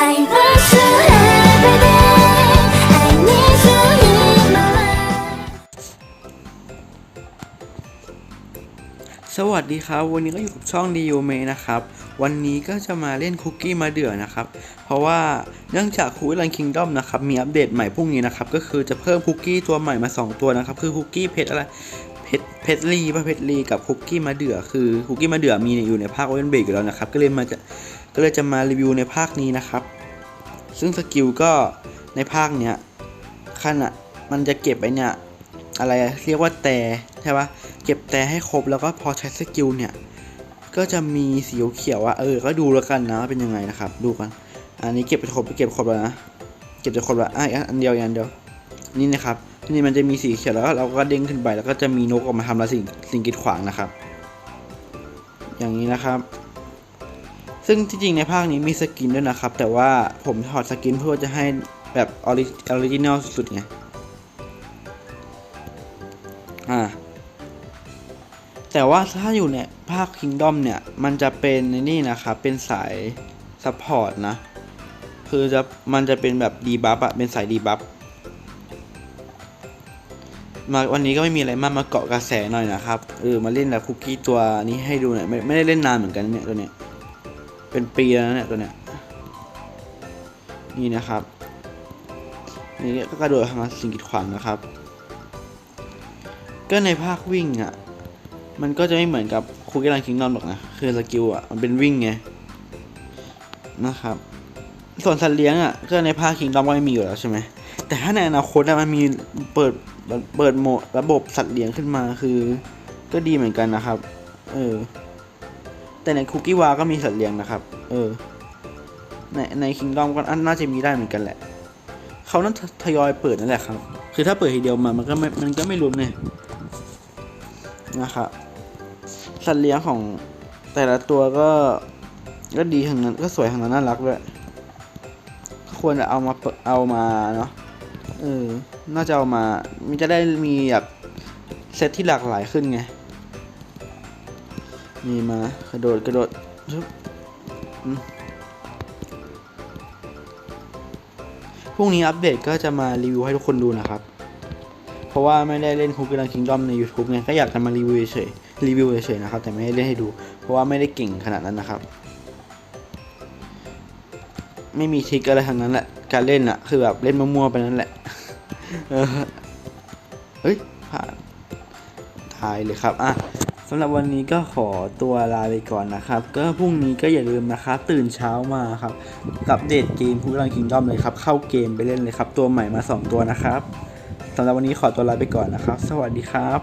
สวัสดีครับ วันนี้ก็อยู่กับช่องดีโอเมนะครับ วันนี้ก็จะมาเล่นคุกกี้มาเดือนะครับ เพราะว่าเนื่องจากคูลันคิงด้อมนะครับมีอัปเดตใหม่พรุ่งนี้นะครับ ก็คือจะเพิ่มคุกกี้ตัวใหม่มา 2 ตัวนะครับ คือคุกกี้เพชรอะไรเพชรเพชรลีป่ะเพชรลีกับคุกกี้มาเดือคือคุกกี้มาเดือมีอยู่ในภาคโอเวนเบกอยู่แล้วนะครับ ก็เลยมาจะ ก็เลยจะมารีวิวในภาคนี้นะครับ ซึ่งสกิลก็ในภาคเนี้ยขณะมันจะเก็บไอเนี่ยอะไรเรียกว่าแต่ใช่ปะเก็บแต่ให้ครบแล้วก็พอใช้สกิลเนี่ยก็จะมีสีเขียวอะเออ ก็ดูแล้วกันนะว่าเป็นยังไงนะครับ ดูกัน อันนี้เก็บไปครบไปเก็บครบแล้วนะเก็บจะครบแล้วอะอีกอันเดียวอันเดียวนี่นะครับนี่มันจะมีสีเขียวแล้วเราก็เด้งขึ้นไปแล้วก็จะมีนกออกมาทำละสิ่งสิ่งกีดขวางนะครับ อย่างนี้นะครับ ซึ่งที่จริงในภาคนี้มีสกินด้วยนะครับ แต่ว่าผมถอดสกินเพื่อจะให้แบบออริจินอลสุดๆไง อ่า แต่ว่าถ้าอยู่ในภาค Kingdom เนี่ย มันจะเป็นในนี่นะครับ เป็นสายซัพพอร์ตนะ คือจะมันจะเป็นแบบดีบัฟอะเป็นสายดีบัฟมาวันนี้ก็ไม่มีอะไรมากมาเกาะกระแสหน่อยนะครับเออมาเล่นแบบคุกกี้ตัวนี้ให้ดูหน่อยไม่ไม่ได้เล่นนานเหมือนกันเนี่ยตัวเนี้ย เป็นปีแล้วเนี่ยตัวเนี้ยนี่นะครับนี่ก็กระโดดทำสิ่งกีดขวางนะครับ ก็ในภาควิ่งอะมันก็จะไม่เหมือนกับคูกี้รันคิงดอมหรอกนะคือสกิลอะมันเป็นวิ่งไงนะครับ ส่วนสัตว์เลี้ยงอะก็ในภาคคิงดอมก็ไม่มีอยู่แล้วใช่ไหมแต่ถ้าในอนาคตอะมันมีเปิดเปิดโหมดระบบสัตว์เลี้ยงขึ้นมาคือ ก็ดีเหมือนกันนะครับ เออ แต่ในคุกกี้วาก็มีสัตว์เลี้ยงนะครับ เออ ในในคิงดอมก็น่าจะมีได้เหมือนกันแหละ เขาน่าจะทยอยเปิดนั่นแหละครับ คือถ้าเปิดทีเดียวมามันก็ไม่มันก็ไม่รวมเนี่ยนะครับ สัตว์เลี้ยงของแต่ละตัวก็ ก็ดีทั้งนั้นก็สวยทั้งนั้นน่ารักด้วย ควรจะเอามาเปิดเอามาเนาะ เออ น่าจะเอามา มันจะได้มีแบบเซตที่หลากหลายขึ้นไง มีมากระโดดกระโดดชึบพรุ่งนี้อัปเดตก็จะมารีวิวให้ทุกคนดูนะครับ เพราะว่าไม่ได้เล่นคุกกี้รันคิงดอมใน YouTube ไงก็อยากจะมารีวิวเฉยรีวิวเฉยนะครับ แต่ไม่ได้เล่นให้ดู เพราะว่าไม่ได้เก่งขนาดนั้นนะครับ ไม่มีทริกอะไรทางนั้นแหละ การเล่นอะคือแบบเล่นมั่วๆไปนั่นแหละเฮ้ยผ่านทายเลยครับ อะ สำหรับวันนี้ก็ขอตัวลาไปก่อนนะครับ ก็พรุ่งนี้ก็อย่าลืมนะครับ ตื่นเช้ามาครับ กับเดตเกมพูลังคิงดอมเลยครับ เข้าเกมไปเล่นเลยครับ ตัวใหม่มา 2 ตัวนะครับสำหรับวันนี้ขอตัวลาไปก่อนนะครับ สวัสดีครับ